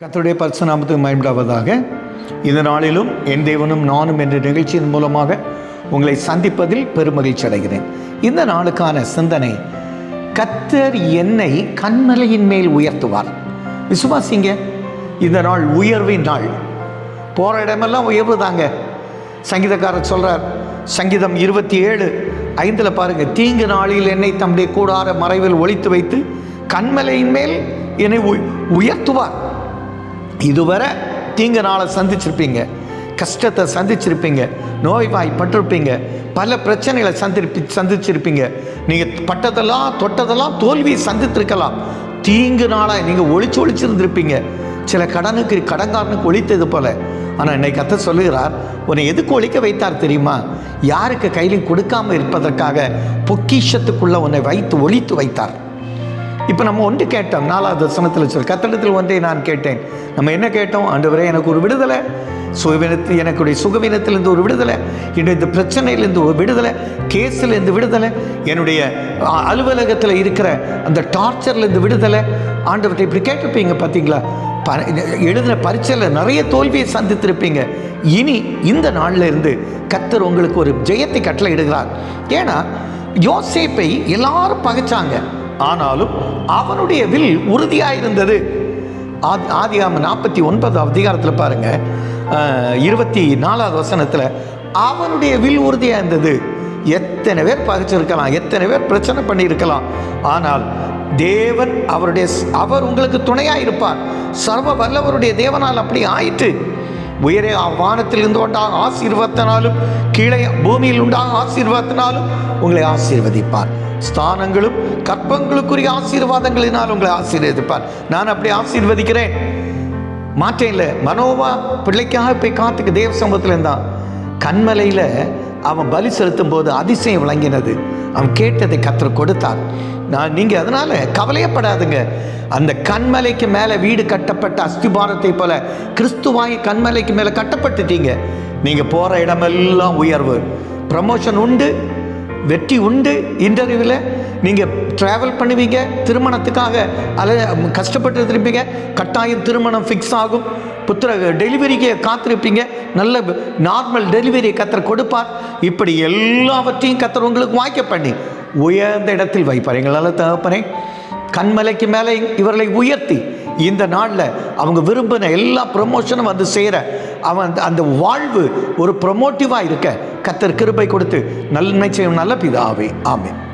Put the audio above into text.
கத்தருடைய பரிசுநாமத்துக்கு மயன்படாவதாக இந்த நாளிலும் என் தேவனும் நானும் என்ற நிகழ்ச்சியின் மூலமாக உங்களை சந்திப்பதில் பெருமகிழ்ச்சி அடைகிறேன். இந்த நாளுக்கான சிந்தனை கத்தர் என்னை கண்மலையின் மேல் உயர்த்துவார். விசுவாசிங்க இந்த நாள் உயர்வின் நாள். போகிற இடமெல்லாம் உயர்வு தாங்க சங்கீதக்காரர் சொல்கிறார் சங்கீதம் இருபத்தி ஏழு ஐந்தில் பாருங்கள் தீங்கு நாளில் என்னை தம்முடைய கூடார மறைவில் ஒழித்து வைத்து கண்மலையின் மேல் என்னை உயர்த்துவார். இதுவரை தீங்கு நாளை சந்திச்சிருப்பீங்க கஷ்டத்தை சந்திச்சிருப்பீங்க நோய்வாய்ப்பட்டிருப்பீங்க பல பிரச்சனைகளை சந்திருப்பி சந்திச்சிருப்பீங்க. நீங்கள் பட்டதெல்லாம் தொட்டதெல்லாம் தோல்வியை சந்தித்திருக்கலாம். தீங்கு நாளாக நீங்கள் ஒழிச்சு ஒழிச்சிருந்திருப்பீங்க சில கடனுக்கு கடன்காரனுக்கு ஒழித்தது போல. ஆனால் இன்னைக்கு கத்த சொல்லுகிறார் உன்னை எதுக்கு ஒழிக்க வைத்தார் தெரியுமா? யாருக்கு கையிலும் கொடுக்காமல் இருப்பதற்காக பொக்கிஷத்துக்குள்ளே உன்னை வைத்து ஒழித்து வைத்தார். இப்போ நம்ம ஒன்று கேட்டோம் நாலாவது வசனத்தில் சொல் கத்தடத்தில் ஒன்றை நான் கேட்டேன். நம்ம என்ன கேட்டோம்? ஆண்டவரே எனக்கு ஒரு விடுதலை. சுகவீனத்து எனக்குடைய சுகவினத்திலிருந்து ஒரு விடுதலை. என்னுடைய இந்த பிரச்சனையிலேருந்து ஒரு விடுதலை. கேஸிலேருந்து விடுதலை. என்னுடைய அலுவலகத்தில் இருக்கிற அந்த டார்ச்சர்லேருந்து விடுதலை. ஆண்டவர்கிட்ட இப்படி கேட்டிருப்பீங்க பார்த்தீங்களா ப எழுதின பரீட்சையில் நிறைய தோல்வியை சந்தித்திருப்பீங்க. இனி இந்த நாளில் இருந்து கத்தர் உங்களுக்கு ஒரு ஜெயத்தை கட்டளை இடுகிறார். ஏன்னா யோசேப்பை எல்லாரும் பகைச்சாங்க. ஆனாலும் அவனுடைய வில் உறுதியாக இருந்தது ஆதி ஆதியாம நாற்பத்தி ஒன்பதாவது அதிகாரத்தில் பாருங்க. இருபத்தி நாலாவது வசனத்தில் அவனுடைய வில் உறுதியாக இருந்தது எத்தனை பேர் பகைச்சிருக்கலாம் எத்தனை பேர் பிரச்சனை பண்ணியிருக்கலாம். ஆனால் தேவன் அவருடைய அவர் உங்களுக்கு துணையாக இருப்பார் சர்வ வல்லவருடைய தேவனால் அப்படி ஆயிற்று. உயரே வானத்திலிருந்து உண்டாக ஆசீர்வத்தினாலும் கீழே பூமியில் உண்டாக ஆசீர்வாதத்தினாலும் உங்களை ஆசீர்வதிப்பார். ஸ்தானங்களும் கற்பங்களுக்குரிய ஆசீர்வாதங்களினால் உங்களை ஆசீர்வதிப்பார். நான் அப்படி ஆசீர்வதிக்கிறேன். மாற்றம் இல்லை. மனோவா பிள்ளைக்காக போய் காத்துக்கு தேவ சமூகத்தில் இருந்தான் கண்மலையில் அவன் பலி செலுத்தும் போது அதிசயம் விளங்கினது. அவன் கேட்டதை கத்திர கொடுத்தார். நான் நீங்கள் அதனால் கவலையப்படாதுங்க. அந்த கண்மலைக்கு மேலே வீடு கட்டப்பட்ட அஸ்திபாரத்தை போல கிறிஸ்துவாய் கண்மலைக்கு மேலே கட்டப்பட்டுட்டீங்க. நீங்கள் போகிற இடமெல்லாம் உயர்வு. ப்ரமோஷன் உண்டு வெற்றி உண்டு இன்டர்வியூவில் நீங்கள் ட்ராவல் பண்ணுவீங்க திருமணத்துக்காக அல கஷ்டப்பட்டு இருப்பீங்க கட்டாயம் திருமணம் ஃபிக்ஸ் ஆகும். புத்திர டெலிவரிக்கு காத்திருப்பீங்க. நல்ல நார்மல் டெலிவரி கத்தர் கொடுப்பார். இப்படி எல்லாவற்றையும் கத்தர் உங்களுக்கு வாய்க்க பண்ணி உயர்ந்த இடத்தில் வைப்பார். எங்களால் தகப்பனே கண்மலைக்கு மேலே இவர்களை உயர்த்தி இந்த நாளில் அவங்க விரும்பின எல்லா ப்ரமோஷனும் வந்து சேர அவன் அந்த- அந்த வாழ்வு ஒரு ப்ரொமோட்டிவாக இருக்க கத்தர் கிருபை கொடுத்து நன்மை செய்யும் நல்ல பிதாவே. ஆமேன்.